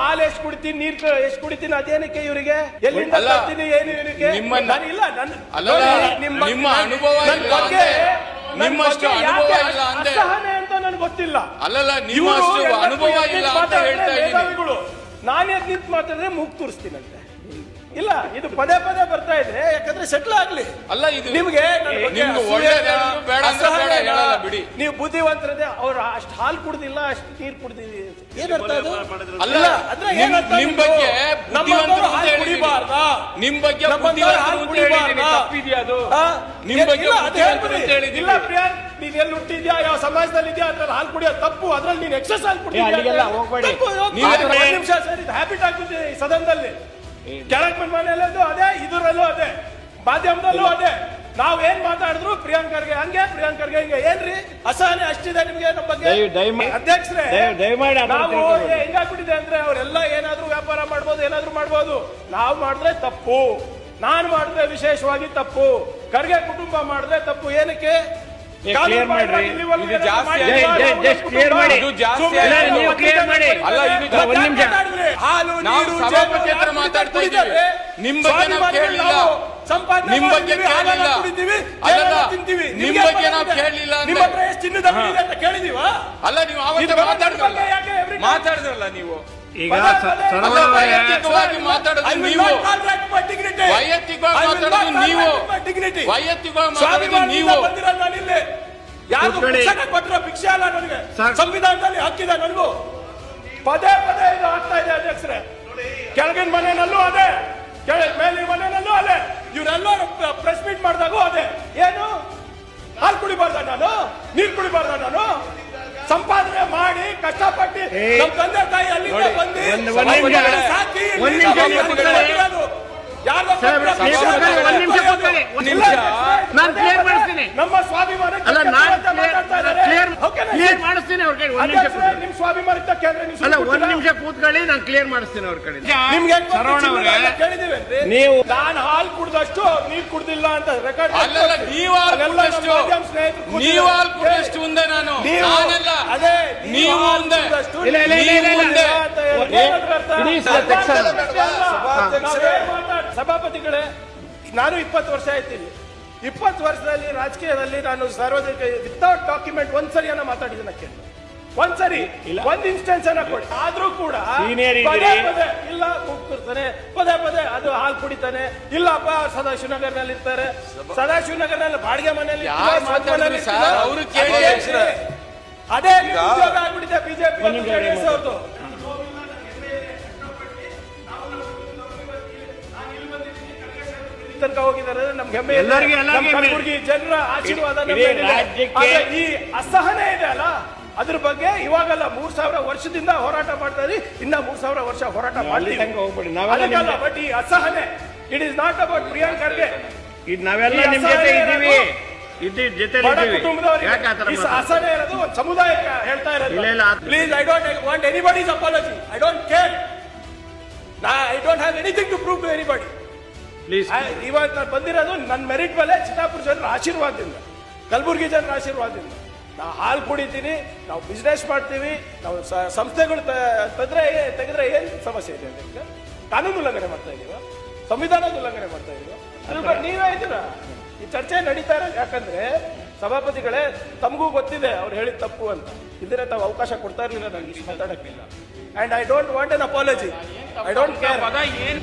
ಹಾಲು ಎಷ್ಟು ಕುಡಿತೀನಿ ನೀರ್ ಎಷ್ಟು ಕುಡಿತೀನಿ ಅದೇನಕ್ಕೆ ಇವರಿಗೆ? ಎಲ್ಲಿಂದ ಅಲ್ಲ, ತರ್ತೀನಿ ಏನು ಇವರಿಗೆ? ನಿಮ್ಮನ್ನ- ನಾನು ಇಲ್ಲ ನನ್ನ ಅಲ್ಲಲ್ಲ, ನಿಮ್ಮ ಅನುಭವ ನನ್ನ ಇಲ್ಲ ಬಗ್ಗೆ ಅಂದೆ. ನನ್ನ ನಿಮ್ಮಷ್ಟು ಬಗ್ಗೆ ಅನುಭವ ಯಾಕೆ ಇಲ್ಲ ಅಂದೆ. ಅಸಹನೆ ಅಂತ ನನಗೆ ಗೊತ್ತಿಲ್ಲ. ಅಲ್ಲಲ್ಲ ಇವ್ರು ಎಲ್ಲದಕ್ಕೂ ಅನುಭವ ಎದ್ದು ಇಲ್ಲ ಅಂತ ಮಾತಾಡಿದ್ರೆ ಹೇಳ್ತಾ ಇದ್ದೀನಿ. ಮೇಧಾವಿಗಳು. ನಾನು ಎದ್ದು ನಿಂತು ಮಾತಾಡಿದ್ರೆ ಮೂಗ್ ತೋರಿಸ್ತೀನಂತೆ. ಇಲ್ಲ ಇದು ಪದೇ ಪದೇ ಬರ್ತಾ ಇದೆ ಯಾಕಂದ್ರೆ ಸೆಟ್ಲ್ ಆಗ್ಲಿ. ಅಲ್ಲ ಇದು ನಿಮ್ಗೆ ನಿಮ್ಗೆ ಅಸೂಯೆನ, ಒಳ್ಳೇದು ಹೇಳಿದ್ರು ಬೇಡ ಅಂದ್ರೆ ಬೇಡ. ನೀವು ಬುದ್ಧಿವಂತರದೇ ಅವ್ರು ಅಷ್ಟು ಹಾಲು ಕುಡ್ದಿಲ್ಲ ಅಷ್ಟು ನೀರು ಕುಡ್ದಿಲ್ಲ ಏನರ್ಥ ಅದು ಅಲ್ಲ, ಅಂದ್ರೆ ನಿಮ್- ಏನರ್ಥ ನಿಮ್ ಬಗ್ಗೆ ಹಾಲು. ಕುಡಿಬಾರ್ದಾ? ನಿಮ್ ಬಗ್ಗೆ ನಮ್ಮಂತವ್ರು ಹಾಲು ಅಂತ ಕುಡಿಬಾರ್ದಾ? ತಪ್ಪಿದ್ಯಾ ಅದು? ಹಾ? ನಿಮ್ ಬಗ್ಗೆ ಇಲ್ಲ, ಅದೇ ಹೇಳ್ಬಿಡಿ. ಅಂತ ಹೇಳಿದ್ದೀನಿ. ಇಲ್ಲ ಪ್ರಿಯಾಂಕ್ ನೀನ್ ಎಲ್ಲಿ ಹುಟ್ಟಿದ್ಯಾ ಯಾವ ಸಮಾಜದಲ್ಲಿ ಇದೆಯಾ ಅದ್ರಲ್ಲಿ ಹಾಲು ಕುಡಿಯೋ ತಪ್ಪು ಅದ್ರಲ್ಲಿ ನೀನ್ ಎಕ್ಸಸ್ ಹಾಲು ಅಲ್ಲಿಗೆಲ್ಲ ಹೋಗ್ಬೇಡಿ. ನೀವೇ ನಿಮಿಷ ಸರಿ ಹ್ಯಾಬಿಟ್ ಆಗ್ಬಿಟ್ಟಿದೆ ಈ ಸದನದಲ್ಲಿ ಕೆಳಗ್ ಬಂದ ಮನೆಯಲ್ಲೂ ಅದೇ ಇದರಲ್ಲೂ ಅದೇ ಮಾಧ್ಯಮದಲ್ಲೂ ಅದೇ ನಾವ್ ಏನ್ ಮಾತಾಡಿದ್ರು ಪ್ರಿಯಾಂಕರ್ಗೆ ಹಂಗೆ ಪ್ರಿಯಾಂಕರ್ಗೆ ಹಿಂಗೆ ಏನ್ರಿ ಅಸಹನೆ ಅಷ್ಟಿದೆ ನಿಮ್ಗೆ ನಮ್ಮ ಬಗ್ಗೆ? ಅಧ್ಯಕ್ಷರೇ ದಯ- ದಯಮಾಡಿ ನಾವು. ಹೆಂಗಾಗ್ಬಿಟ್ಟಿದೆ ಅಂದ್ರೆ ಅವರೆಲ್ಲ ಏನಾದ್ರೂ ವ್ಯಾಪಾರ ಮಾಡ್ಬೋದು ಏನಾದ್ರೂ ಮಾಡ್ಬೋದು. ನಾವು ಮಾಡಿದ್ರೆ ತಪ್ಪು. ನಾನು ಮಾಡಿದ್ರೆ ವಿಶೇಷವಾಗಿ ತಪ್ಪು. ಖರ್ಗೆ ಕುಟುಂಬ ಮಾಡಿದ್ರೆ ತಪ್ಪು. ಏನಕ್ಕೆ. ಹಾಲು ಮಾತಾಡ್ತಾ ಇದ್ದಾರೆ ನಿಮ್ಮ ನಿಮ್ ಬಗ್ಗೆ ಸಂಪಾದನೆ ನಿಮ್ ಬಗ್ಗೆ ಕೇಳಲಿಲ್ಲ. ಕುಡಿತೀವಿ, ತಿಂತೀವಿ. ನಿಮ್ ಬಗ್ಗೆ ನಾವು? ಕೇಳಲಿಲ್ಲ ನಿಮ್ಮ ಹತ್ರ ಎಷ್ಟು ಚಿನ್ನದ ಅಂತ ಕೇಳಿದೀವಾ ಅಲ್ಲ ನೀವು ಇದು ಅವತ್ತು ಮಾತಾಡಿದ್ರಲ್ಲ ಮಾತಾಡಿದ್ರಲ್ಲ ನೀವು ಈಗ ವೈಯಕ್ತಿಕವಾಗಿ ಮಾತಾಡೋದು ನೀವು. ವೈಯಕ್ತಿಕವಾಗಿ ಮಾತಾಡೋದು ನೀವು. ವೈಯಕ್ತಿಕವಾಗಿ ಮಾತಾಡೋದು ನೀವು. ಯಾರ್ಗೂ ಕೂತ್ಕೊಳ್ಳಿ. ಭಿಕ್ಷೆ ಭಿಕ್ಷೆ ಅಲ್ಲ ನನಗೆ ಸಂವಿಧಾನದಲ್ಲಿ ಹಕ್ಕಿದೆ ನನಗೂ ಪದೇ ಪದೇ ಇದು ಆಗ್ತಾ ಇದೆ ಅಧ್ಯಕ್ಷರೇ ಕೆಳಗಿನ ಮನೆಯಲ್ಲೂ ಅದೇ ಕಷ್ಟಪಟ್ಟು. ನಮ್ಮ ತಂದೆ ತಾಯಿ ಅಲ್ಲಿಂದ ಬಂದು ಒಂದು- ಒಂದು ನಿಮಿಷ. ಸಾಕಿ. ನಾನು ಕ್ಲಿಯರ್ ಮಾಡಿಸ್ತೀನಿ. ನಮ್ಮ ಸ್ವಾಭಿಮಾನ ಅಲ್ಲ ನಾನು ಕ್ಲಿಯರ್? ಕ್ಲಿಯರ್ ಮಾಡಿಸ್ತೀನಿ ಅವ್ರ ಕಡೆ ಒಂದ್ ನಿಮಿಷ ಅಧ್ಯಕ್ಷರೇ, ಕೂತ್ಕೊಳ್ಳಿ. ನಿಮ್ ಸ್ವಾಭಿಮಾನಕ್ಕೆ ಕೇಂದ್ರ ನೀವು ಅಲ್ಲ ಒಂದ್ ನಿಮಿಷ ಕೂತ್ಕೊಳ್ಳಿ ನಾನು ಕ್ಲಿಯರ್ ಮಾಡಿಸ್ತೀನಿ ಅವ್ರ ಕಡೆ ನಿಮ್ಗೆ ಸರೋಣ ಅವರೇ, ನೀವು ನಾನು ಹಾಲು ಕುಡ್ದಷ್ಟು ನೀರು ಕುಡ್ದಿಲ್ಲ ಅಂತ ರೆಕಾರ್ಡ್ ಅಲ್ಲಲ್ಲ ನೀವು ಹಾಲು ಕುಡ್ದಷ್ಟು ನೀವು ಹಾಲು ಕುಡ್ದಷ್ಟು ಮುಂದೆ ನಾನು ನಾನಲ್ಲ ಅದೇ ಸಭಾಪತಿಗಳೇ ನಾನು ಇಪ್ಪತ್ತು ವರ್ಷ ಆಯ್ತೀನಿ. ಇಪ್ಪತ್ತು ವರ್ಷದಲ್ಲಿ ರಾಜಕೀಯದಲ್ಲಿ ನಾನು ಸಾರ್ವಜನಿಕ ವಿತೌಟ್ ಡಾಕ್ಯುಮೆಂಟ್ ಒಂದ್ಸರಿಯನ್ನ ಮಾತಾಡಿದ್ದೀನಿ ಕೇಳಿ ಒಂದ್ಸರಿ ಒಂದ್ ಇನ್ಸ್ಟೆನ್ಸ್ ಅನ್ನ ಕೊಡಿ. ಆದ್ರೂ ಕೂಡ ಪದೇ ಇಲ್ಲ ಕೂಗ್ತಿರ್ತಾನೆ. ಪದೇ ಪದೇ ಅದು ಹಾಲು ಕುಡಿತಾನೆ. ಇಲ್ಲಪ್ಪ ಸದಾಶಿವನಗರ್ನಲ್ಲಿ ಇರ್ತಾರೆ ಸದಾಶಿವನಗರ್ನಲ್ಲಿ ಬಾಡಿಗೆ ಮನೆಯಲ್ಲಿ ಅದೇ ಉದ್ಯೋಗ ಆಗ್ಬಿಟ್ಟಿದೆ ಬಿಜೆಪಿ ಜೆಡಿಎಸ್ ಅವ್ರದ್ದು ತನಕ ಹೋಗಿದ್ದಾರೆ ನಮ್ಗೆ ಹೆಮ್ಮೆ ನಮ್ಮ. ಕಲಬುರಗಿ ಜನರ ಆಶೀರ್ವಾದ ನಮ್ಮ. ಈ ಅಸಹನೆ ಇದೆ ಅಲ್ಲ? ಅದ್ರ ಬಗ್ಗೆ ಇವಾಗಲ್ಲ ಮೂರ್ ಸಾವಿರ ವರ್ಷದಿಂದ ಹೋರಾಟ ಮಾಡ್ತಾ ಇದ್ರಿ ಇನ್ನ ಮೂರ್ ಸಾವಿರ ವರ್ಷ ಹೋರಾಟ ಮಾಡಿ ಬಟ್ ಈ ಅಸಹನೆ it is not about Priyank Kharge ಇದು ನಾವೆಲ್ಲ ಈ ನಿಮ್ ಜೊತೆ ಇದ್ದೀವಿ. ಅಸಹನೆ ಇರೋದು ಒಂದು ಸಮುದಾಯಕ್ಕೆ ಹೇಳ್ತಾ ಇರೋದು. Please I don't want anybody's apology I don't care I don't have anything to prove to anybody please ಇವಾಗ ನಾನು ಬಂದಿರೋದು ನನ್ನ ಮೆರಿಟ್ ಮೇಲೆ ಚಿತ್ತಾಪುರ ಜನರ ಆಶೀರ್ವಾದದಿಂದ ಕಲಬುರಗಿ ಜನರ ಆಶೀರ್ವಾದದಿಂದ. ನಾವು ಹಾಲು ಕುಡಿತೀನಿ ನಾವು ಬಿಸ್ನೆಸ್ ಮಾಡ್ತೀವಿ ನಾವು ಸಂಸ್ಥೆಗಳು ತ- ತೆಗೆದ್ರೆ ತೆಗೆದ್ರೆ ಏನು ಸಮಸ್ಯೆ ಇದೆ ನಿಮ್ಗೆ ಕಾನೂನು ಉಲ್ಲಂಘನೆ ಮಾಡ್ತಾ ಇದೀವ ಸಂವಿಧಾನದ ಉಲ್ಲಂಘನೆ ಮಾಡ್ತಾ ಇದೀವ. ನೀವೇ ಇದ್ದೀರಾ? ಈ ಚರ್ಚೆ ನಡೀತಾ ಇರೋದು ಯಾಕಂದ್ರೆ ಸಭಾಪತಿಗಳೇ ತಮಗೂ ಗೊತ್ತಿದೆ ಅವ್ರು ಹೇಳಿದ ತಪ್ಪು ಅಂತ. ಇದ್ರೆ ತಾವು ಅವಕಾಶ ಕೊಡ್ತಾ ಇರಲಿಲ್ಲ ನನಗೆ ಮಾತಾಡಕ್ಕಿಲ್ಲ and I don't want an apology I don't care ಏನು ಏನ್